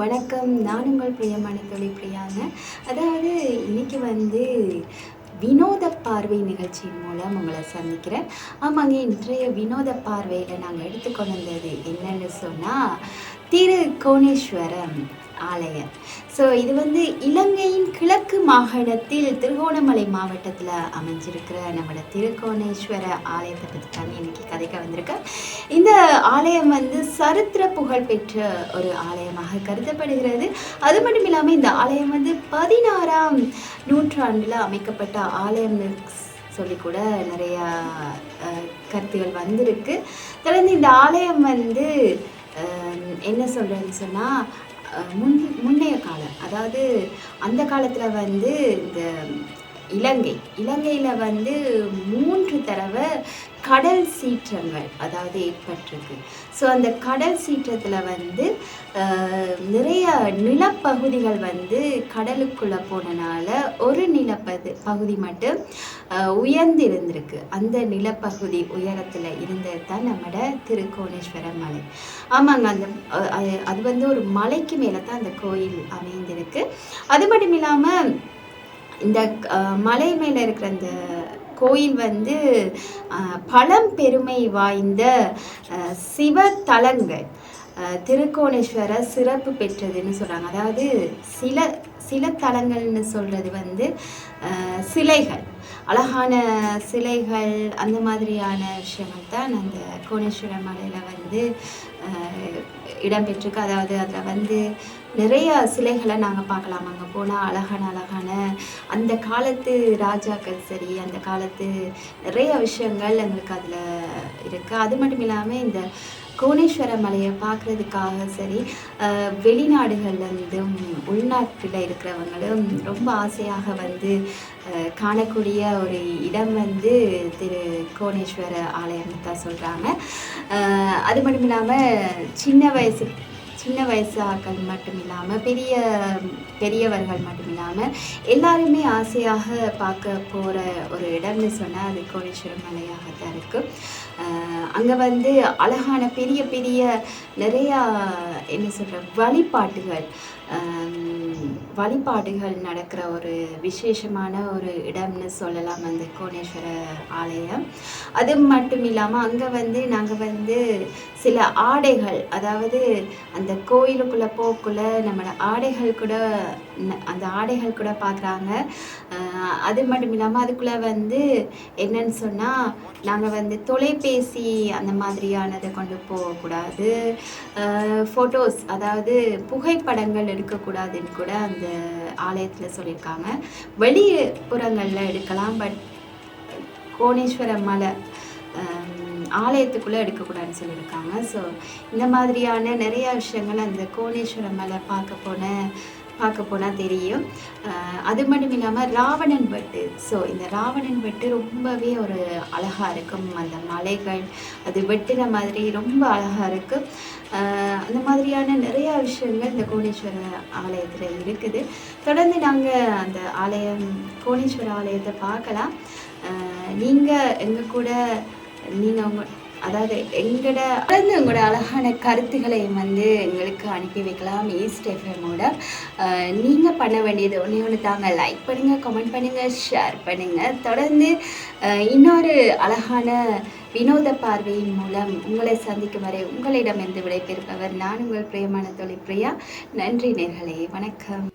வணக்கம். நான் உங்கள் பிரியமான தொழில் பிரியாங்க. அதாவது இன்றைக்கி வந்து வினோத பார்வை நிகழ்ச்சியின் மூலம் உங்களை சந்திக்கிறேன். ஆமாங்க இன்றைய வினோத பார்வையில் நாங்கள் எடுத்துக்கொண்டது என்னன்னு சொன்னால் திரு கோணேஸ்வரம் ஆலயம். ஸோ இது வந்து இலங்கையின் கிழக்கு மாகாணத்தில் திருகோணமலை மாவட்டத்தில் அமைஞ்சிருக்கிற நம்மளோட திருக்கோணேஸ்வர ஆலயத்தை பற்றி தான் இன்னைக்கு கதைக்க வந்திருக்கேன். இந்த ஆலயம் வந்து சரித்திர புகழ் பெற்ற ஒரு ஆலயமாக கருதப்படுகிறது. அது மட்டும் இல்லாமல் இந்த ஆலயம் வந்து பதினாறாம் நூற்றாண்டில் அமைக்கப்பட்ட ஆலயம் சொல்லி கூட நிறையா கருத்துகள் வந்திருக்கு. தொடர்ந்து இந்த ஆலயம் வந்து என்ன சொல்கிறேன்னு சொன்னால் முன் முன்னைய காலம் அதாவது அந்த காலத்தில் வந்து இந்த இலங்கை. இலங்கையில் வந்து மூன்று தடவை கடல் சீற்றங்கள் அதாவது ஏற்பட்டிருக்கு. ஸோ அந்த கடல் சீற்றத்தில் வந்து நிறைய நிலப்பகுதிகள் வந்து கடலுக்குள்ளே போனனால ஒரு நிலப்பது பகுதி மட்டும் உயர்ந்து இருந்திருக்கு அந்த நிலப்பகுதி உயரத்தில் இருந்தது தான் நம்மட திருக்கோணேஸ்வர மலை. ஆமாங்க அந்த அது அது வந்து ஒரு மலைக்கு மேலே தான் அந்த கோயில் அமைந்திருக்கு. அது மட்டும் இல்லாமல் இந்த மலை மேலே இருக்கிற அந்த கோயில் வந்து பழம்பெருமை வாய்ந்த சிவ சிவத்தலங்கள். திருக்கோணேஸ்வர சிறப்பு பெற்றதுன்னு சொல்கிறாங்க அதாவது சில சில தலங்கள்னு சொல்கிறது வந்து சிலைகள். அழகான சிலைகள் அந்த மாதிரியான விஷயங்கள் தான் அந்த கோணேஸ்வர மலையில் வந்து இடம்பெற்றிருக்கு. அதாவது அதில் வந்து நிறைய சிலைகளை நாங்கள் பார்க்கலாம். அங்கே போனால் அழகான அழகான அந்த காலத்து ராஜாக்கள் சரி அந்த காலத்து நிறைய விஷயங்கள் எங்களுக்கு அதில் இருக்குது அது மட்டும் இல்லாமல் இந்த கோணேஸ்வர மலையை பார்க்குறதுக்காக சரி வெளிநாடுகள்லேருந்தும் உள்நாட்டில் இருக்கிறவங்களும் ரொம்ப ஆசையாக வந்து காணக்கூடிய ஒரு இடம் வந்து திரு கோணேஸ்வர ஆலயம் தான் சொல்கிறாங்க அது மட்டும் இல்லாமல் சின்ன வயசு சின்ன வயசு ஆட்கள் மட்டும் இல்லாமல் பெரிய பெரியவர்கள் மட்டும் இல்லாமல் எல்லாருமே ஆசையாக பார்க்க போகிற ஒரு இடம்னு சொன்னால் அது கோடீஸ்வரம் மலையாக தான் இருக்குது அங்கே வந்து அழகான பெரிய பெரிய நிறையா என்ன சொல்கிற வழிபாட்டுகள் வழிபாடுகள் நடக்கிற ஒரு விசேஷமான ஒரு இடம்னு சொல்லலாம் அந்த கோணேஸ்வர ஆலயம். அது மட்டும் இல்லாமல் அங்கே வந்து நாங்கள் வந்து சில ஆடைகள் அதாவது அந்த கோயிலுக்குள்ளே போக்குள்ள நம்மளோட ஆடைகள் கூட அந்த ஆடைகள் கூட பார்க்குறாங்க அது மட்டும் இல்லாமல் அதுக்குள்ளே வந்து என்னன்னு சொன்னால் நாங்கள் வந்து தொலைபேசி அந்த மாதிரியானதை கொண்டு போகக்கூடாது ஃபோட்டோஸ் அதாவது புகைப்படங்கள் எடுக்கக்கூடாதுன்னு கூட அந்த ஆலயத்தில் சொல்லியிருக்காங்க. வெளிப்புறங்களில் எடுக்கலாம் பட் கோணேஸ்வர மலை ஆலயத்துக்குள்ளே எடுக்கக்கூடாதுன்னு சொல்லியிருக்காங்க. ஸோ இந்த மாதிரியான நிறைய விஷயங்கள் அந்த கோணேஸ்வரம் மேலே பார்க்க போன பார்க்க போனால் தெரியும். அது மட்டும் இல்லாமல் ராவணன் வெட்டு. ஸோ இந்த ராவணன் வெட்டு ரொம்பவே ஒரு அழகாக இருக்கும். அந்த மலைகள் அது வெட்டுற மாதிரி ரொம்ப அழகாக இருக்கும் அந்த மாதிரியான நிறையா விஷயங்கள் இந்த கோணேஸ்வர ஆலயத்தில் இருக்குது. தொடர்ந்து நாங்கள் அந்த ஆலயம் கோணேஸ்வர ஆலயத்தை பார்க்கலாம். நீங்கள் எங்கள் கூட நீங்கள் உங்க அதாவது எங்களோட தொடர்ந்து உங்களோட அழகான கருத்துக்களை வந்து எங்களுக்கு அனுப்பி வைக்கலாம் ஈஸ்ட் எஃப்எம்மோட நீங்கள் பண்ண வேண்டியது ஒன்றே ஒன்று தாங்க. லைக் பண்ணுங்கள் கமெண்ட் பண்ணுங்கள் ஷேர் பண்ணுங்கள் தொடர்ந்து இன்னொரு அழகான வினோத பார்வையின் மூலம் உங்களை சந்திக்கும் வரை உங்களிடமிருந்து விடைபெறுபவர் நான் உங்கள் பிரியமான தொழில் பிரியா. நன்றி நேர்களே வணக்கம்.